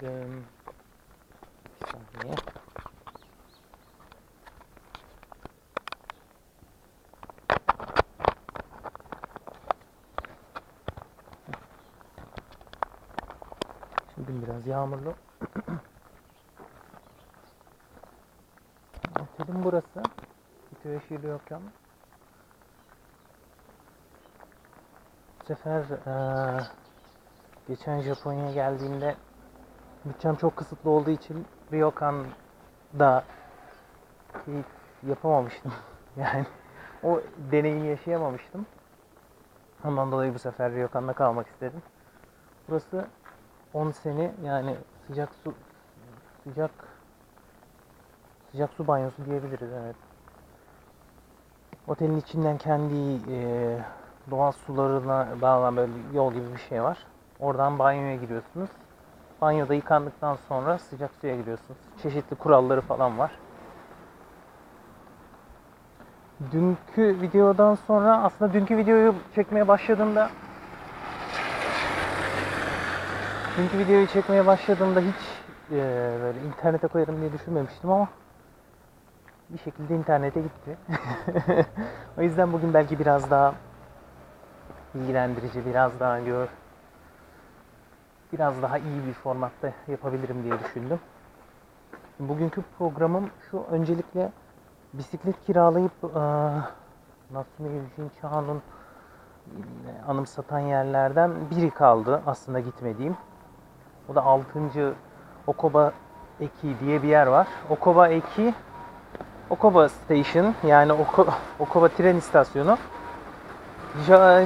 Günaydın. Bir saniye. Şimdi biraz yağmurlu. Otelim burası. Köy yeşili yokken. Bu sefer eee, geçen Japonya'ya geldiğimde bütçem çok kısıtlı olduğu için Ryokan'da keyif yapamamıştım. Yani o deneyimi yaşayamamıştım. Ondan dolayı bu sefer Ryokan'da kalmak istedim. Burası onseni yani sıcak su sıcak sıcak su banyosu diyebiliriz evet. Otelin içinden kendi eee, doğal sularına bağlanan böyle yol gibi bir şey var. Oradan banyoya giriyorsunuz. Banyoda yıkandıktan sonra sıcak suya giriyorsunuz. Çeşitli kuralları falan var. Dünkü videodan sonra aslında dünkü videoyu çekmeye başladığımda dünkü videoyu çekmeye başladığımda hiç eee, böyle internete koyarım diye düşünmemiştim ama bir şekilde internete gitti. o yüzden bugün belki biraz daha bilgilendirici, biraz daha gör, biraz daha iyi bir formatta yapabilirim diye düşündüm. Bugünkü programım şu öncelikle bisiklet kiralayıp eee Natsume Yujin Cha'nın anımsatan yerlerden biri kaldı aslında gitmediğim. O da 6. Okoba Eki diye bir yer var. Okoba Eki Okoba Station yani Oko, Okoba tren istasyonu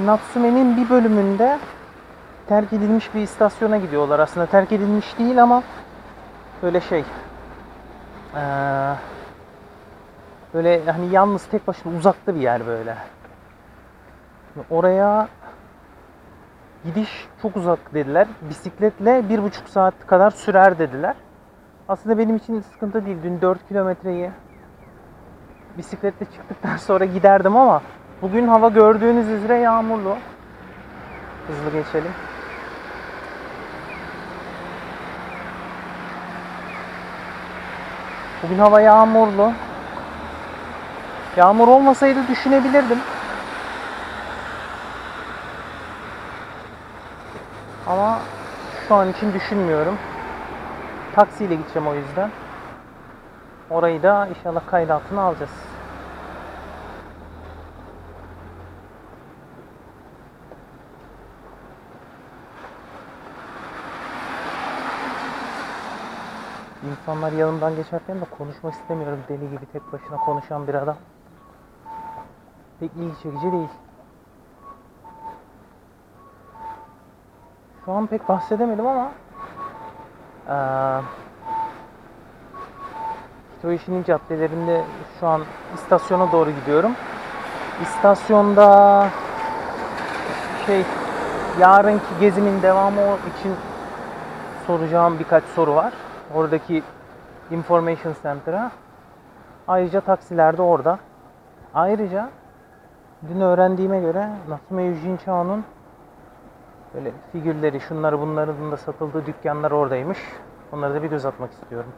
Natsume'nin bir bölümünde terk edilmiş bir istasyona gidiyorlar. Aslında terk edilmiş değil ama böyle şey eee, böyle hani yalnız tek başına uzakta bir yer böyle. Oraya gidiş çok uzak dediler. Bisikletle bir buçuk saat kadar sürer dediler. Aslında benim için sıkıntı değil. Dün 4 kilometreyi bisikletle çıktıktan sonra giderdim ama bugün hava gördüğünüz üzere yağmurlu. Hızlı geçelim. Bugün hava yağmurlu. Yağmur olmasaydı düşünebilirdim. Ama şu an için düşünmüyorum. Taksiyle gideceğim o yüzden. Orayı da inşallah kayıt altına alacağız. İnsanlar yanımdan geçerken de konuşmak istemiyorum. Deli gibi tek başına konuşan bir adam. Pek ilgi çekici değil. Şu an pek bahsedemedim ama eee Hitoishi'nin caddelerinde şu an istasyona doğru gidiyorum. İstasyonda şey yarınki gezimin devamı için soracağım birkaç soru var. Oradaki Information Center'a. Ayrıca taksiler de orada. Ayrıca dün öğrendiğime göre Natsume Yujin Chao'nun böyle figürleri, şunları bunların da satıldığı dükkanlar oradaymış. Onlara da bir göz atmak istiyorum.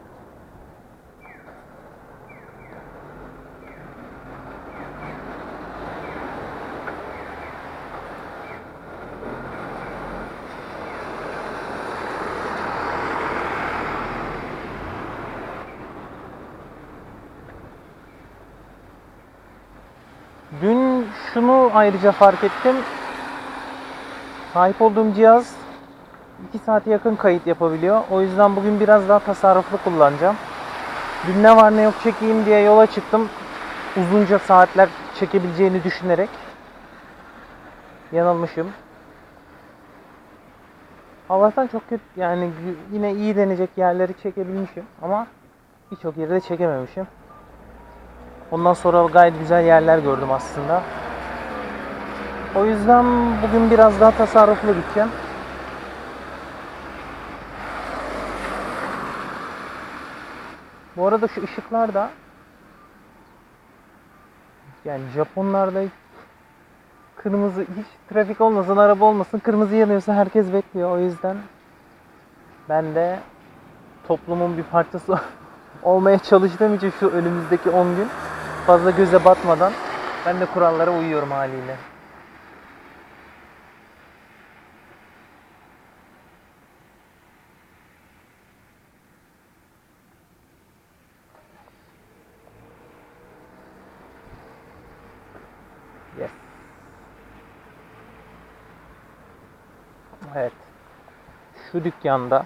Dün şunu ayrıca fark ettim. Sahip olduğum cihaz 2 saate yakın kayıt yapabiliyor. O yüzden bugün biraz daha tasarruflu kullanacağım. Dün ne var ne yok çekeyim diye yola çıktım. Uzunca saatler çekebileceğini düşünerek. Yanılmışım. Allah'tan çok kötü yani yine iyi denecek yerleri çekebilmişim ama birçok yeri de çekememişim. Ondan sonra gayet güzel yerler gördüm aslında. O yüzden bugün biraz daha tasarruflu gideceğim. Bu arada şu ışıklar da yani Japonlarda kırmızı hiç trafik olmasın, araba olmasın, kırmızı yanıyorsa herkes bekliyor. O yüzden ben de toplumun bir parçası olmaya çalıştığım için şu önümüzdeki 10 gün fazla göze batmadan ben de kurallara uyuyorum haliyle. Yes. Evet. Şu dükkanda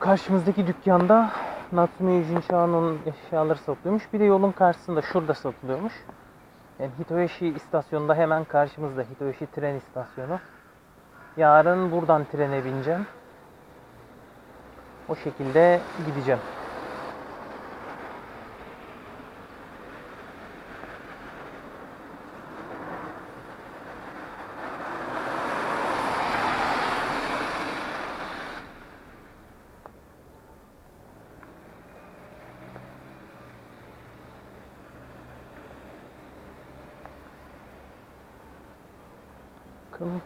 karşımızdaki dükkanda Natsume Yujin Sha'nın eşyaları satılıyormuş. Bir de yolun karşısında şurada satılıyormuş. Yani Hitoyoshi istasyonunda hemen karşımızda Hitoyoshi tren istasyonu. Yarın buradan trene bineceğim. O şekilde gideceğim. Bakın.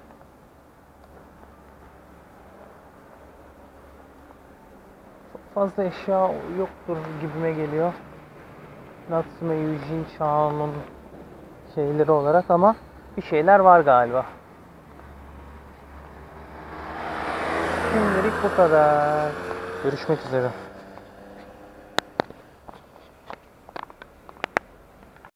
Çok fazla eşya yoktur gibime geliyor. Natsume Yujin Cha'nın şeyleri olarak ama bir şeyler var galiba. Şimdilik bu kadar. Görüşmek üzere.